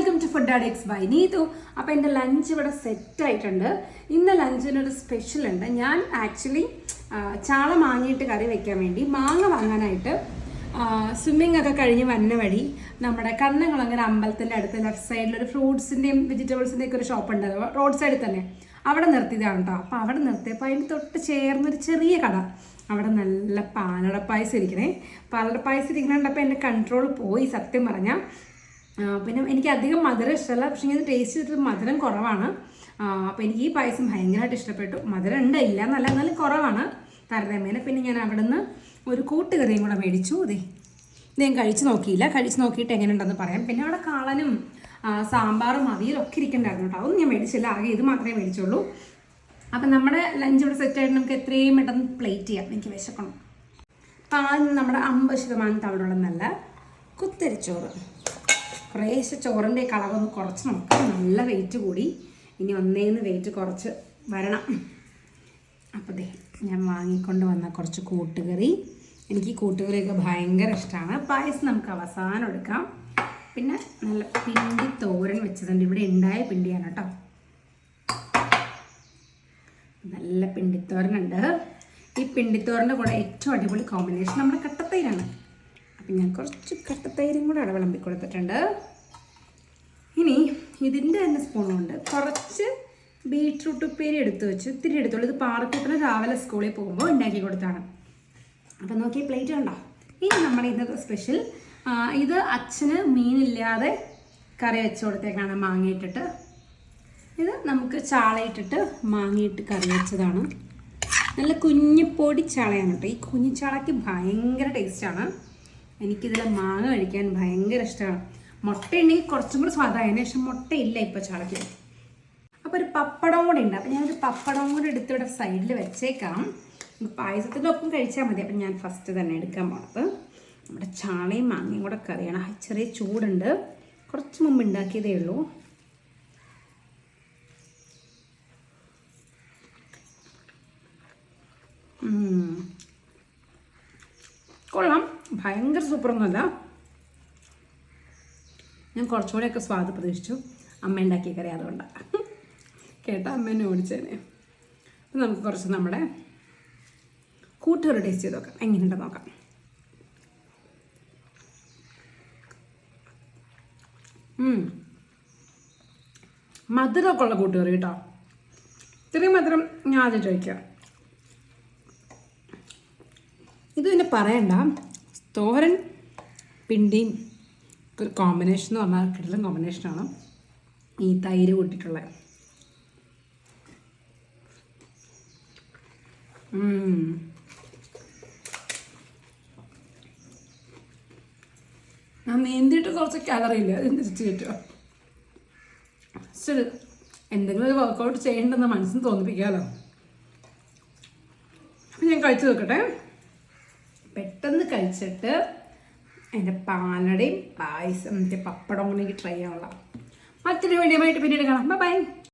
Welcome to food X by Neethu അപ്പോൾ എന്റെ lunch ഇവിടെ സെറ്റ് ആയിട്ടുണ്ട്. ഇന്ന് ലഞ്ചിനൊരു സ്പെഷ്യൽ ഉണ്ട്. ഞാൻ ആക്ച്വലി ചാള മാങ്ങിയിട്ട് കറി വെക്കാൻ വേണ്ടി മാങ്ങ വാങ്ങാനായിട്ട് സ്വിമ്മിംഗ് ഒക്കെ കഴിഞ്ഞ് വന്ന വഴി നമ്മുടെ കണ്ണങ്ങളങ്ങനെ അമ്പലത്തിന്റെ അടുത്ത് ലെഫ്റ്റ് സൈഡിൽ ഒരു ഫ്രൂട്ട്സിന്റെയും വെജിറ്റബിൾസിന്റെയും ഒക്കെ ഒരു ഷോപ്പ് ഉണ്ട്. റോഡ് സൈഡിൽ തന്നെ. അവിടെ നിർത്തിയതാണ് കേട്ടോ അപ്പോൾ അവിടെ നിർത്തിയപ്പോൾ അതിന് തൊട്ട് ചേർന്നൊരു ചെറിയ കട. അവിടെ നല്ല പാലട പായസം ഇരിക്കണേ. പാലട പായസം കണ്ടപ്പോൾ എന്റെ കൺട്രോൾ പോയി സത്യം പറഞ്ഞാൽ പിന്നെ എനിക്ക് അധികം മധുരം ഇഷ്ടമല്ല. പക്ഷേ ഇത് ടേസ്റ്റ് ചെയ്തിട്ട് മധുരം കുറവാണ്. അപ്പോൾ എനിക്ക് ഈ പായസം ഭയങ്കരമായിട്ട് ഇഷ്ടപ്പെട്ടു. മധുരം ഉണ്ട് ഇല്ല എന്നല്ല എന്നാലും കുറവാണ്. താരതമ്യേന പിന്നെ ഞാൻ അവിടെ നിന്ന് ഒരു കൂട്ടുകറിയും കൂടെ മേടിച്ചു. അതെ ഇത് ഞാൻ കഴിച്ചു നോക്കിയില്ല. കഴിച്ചു നോക്കിയിട്ട് എങ്ങനെ ഉണ്ടെന്ന് പറയാം. പിന്നെ അവിടെ കാളനും സാമ്പാറും അവിയലൊക്കെ ഇരിക്കണ്ടായിരുന്നു കേട്ടോ. അതൊന്നും ഞാൻ മേടിച്ചില്ല. ആകെ ഇത് മാത്രമേ മേടിച്ചുള്ളൂ. അപ്പം നമ്മുടെ ലഞ്ച് ഇവിടെ സെറ്റായിട്ട് നമുക്ക് എത്രയും പെട്ടെന്ന് പ്ലേറ്റ് ചെയ്യാം. എനിക്ക് വിശക്കണം. അപ്പം ആദ്യം നമ്മുടെ അമ്പത് ശതമാനം തവിടുള്ള നല്ല കുത്തരിച്ചോറ്. കുറേശ്ശെ ചോറിന്റെ കളറൊന്ന് കുറച്ച് നമുക്ക് നല്ല വെയിറ്റ് കൂടി. ഇനി ഒന്നേന്ന് വെയിറ്റ് കുറച്ച് വരണം. അപ്പോൾ ദേ ഞാൻ വാങ്ങിക്കൊണ്ട് വന്ന കുറച്ച് കൂട്ടുകറി. എനിക്ക് ഈ കൂട്ടുകറിയൊക്കെ ഭയങ്കര ഇഷ്ടമാണ് പായസം നമുക്ക് അവസാനം എടുക്കാം. പിന്നെ നല്ല പിണ്ടി തോരൻ വെച്ചതുണ്ട്. ഇവിടെ ഉണ്ടായ പിണ്ടിയാണ് കേട്ടോ. നല്ല പിണ്ടിത്തോരനുണ്ട് ഈ പിണ്ടിത്തോരന്റെ കൂടെ ഏറ്റവും അടിപൊളി കോമ്പിനേഷൻ നമ്മുടെ കട്ടത്തൈരാണ് ഞാൻ കുറച്ച് കട്ടത്തൈരും കൂടെ അവിടെ വിളമ്പി കൊടുത്തിട്ടുണ്ട്. ഇനി ഇതിന്റെ തന്നെ സ്പൂൺ കൊണ്ട് കുറച്ച് ബീട്രൂട്ട് ഉപ്പേരി എടുത്തു വെച്ച് ഇത്തിരി എടുത്തുള്ളൂ. ഇത് പാറക്കൂട്ടിന് രാവിലെ സ്കൂളിൽ പോകുമ്പോൾ ഉണ്ടാക്കി കൊടുത്താണ്. അപ്പം നോക്കി പ്ലേറ്റ് കണ്ടോ? ഇനി നമ്മുടെ ഇന്നത്തെ സ്പെഷ്യൽ ഇത് അച്ഛന് മീനില്ലാതെ കറി വെച്ച് കൊടുത്തേക്കാണ് മാങ്ങയിട്ടിട്ട്. ഇത് നമുക്ക് ചാളയിട്ടിട്ട് മാങ്ങയിട്ട് കറി വെച്ചതാണ്. നല്ല കുഞ്ഞു പൊടി ചാളയാണ് കേട്ടോ. ഈ കുഞ്ഞിച്ചാളയ്ക്ക് ഭയങ്കര ടേസ്റ്റാണ് എനിക്കിതിൽ മാങ്ങ കഴിക്കാൻ ഭയങ്കര ഇഷ്ടമാണ് മുട്ട ഉണ്ടെങ്കിൽ കുറച്ചും കൂടി സ്വാദായതിനു പക്ഷെ മുട്ടയില്ല ഇപ്പോൾ ചാളയ്ക്ക്. അപ്പോൾ ഒരു പപ്പടം കൂടെ ഉണ്ട്. അപ്പോൾ ഞാനൊരു പപ്പടം കൂടെ എടുത്ത് ഇവിടെ സൈഡിൽ വെച്ചേക്കാം. പായസത്തിനൊപ്പം കഴിച്ചാൽ മതി. അപ്പം ഞാൻ ഫസ്റ്റ് തന്നെ എടുക്കാൻ പോണത്. നമ്മുടെ ചാളയും മാങ്ങയും കൂടെ കറിയാണ്. ചെറിയ ചൂടുണ്ട്. കുറച്ച് മുമ്പ് ഉണ്ടാക്കിയതേ ഉള്ളൂ. കൊള്ളാം. ഭയങ്കര സൂപ്പറൊന്നുമല്ല. ഞാൻ കുറച്ചുകൂടെയൊക്കെ സ്വാദ് പ്രതീക്ഷിച്ചു. അമ്മ ഉണ്ടാക്കിയ കറി അതുകൊണ്ടാണ് കേട്ട അമ്മ എന്നെ ഓടിച്ചേനെ. അപ്പം നമുക്ക് കുറച്ച് നമ്മുടെ കൂട്ടുകറി ടേസ്റ്റ് ചെയ്ത് നോക്കാം. എങ്ങനെയുണ്ടെന്ന് നോക്കാം. മധുരമൊക്കെ ഉള്ള കൂട്ടുകറി കേട്ടോ. ഇത്രയും മധുരം ഞാൻ ആദ്യം ചോദിക്കാം ഇത് പിന്നെ പറയണ്ട. തോരൻ പിണ്ടിയും ഒരു കോമ്പിനേഷൻ എന്ന് പറഞ്ഞാൽ കിടലൻ കോമ്പിനേഷനാണ് ഈ തൈര് കൂട്ടിയിട്ടുള്ളത്. ആ നീന്തിയിട്ട് കുറച്ച് കാലറി ഇല്ല? അതിന്റെ കിട്ടുമോ ശരി. എന്തെങ്കിലും ഒരു വർക്കൗട്ട് ചെയ്യേണ്ടെന്ന് മനസ്സിന് തോന്നിപ്പിക്കാമല്ലോ അപ്പം ഞാൻ കഴിച്ചു നോക്കട്ടെ. പെട്ടെന്ന് കഴിച്ചിട്ട് എന്റെ പാലടയും പായസം മറ്റേ പപ്പടം കൂടി ട്രൈ ചെയ്യാനുള്ള. മറ്റൊരു വീഡിയോ ആയിട്ട് പിന്നീട് കാണാം. ബൈ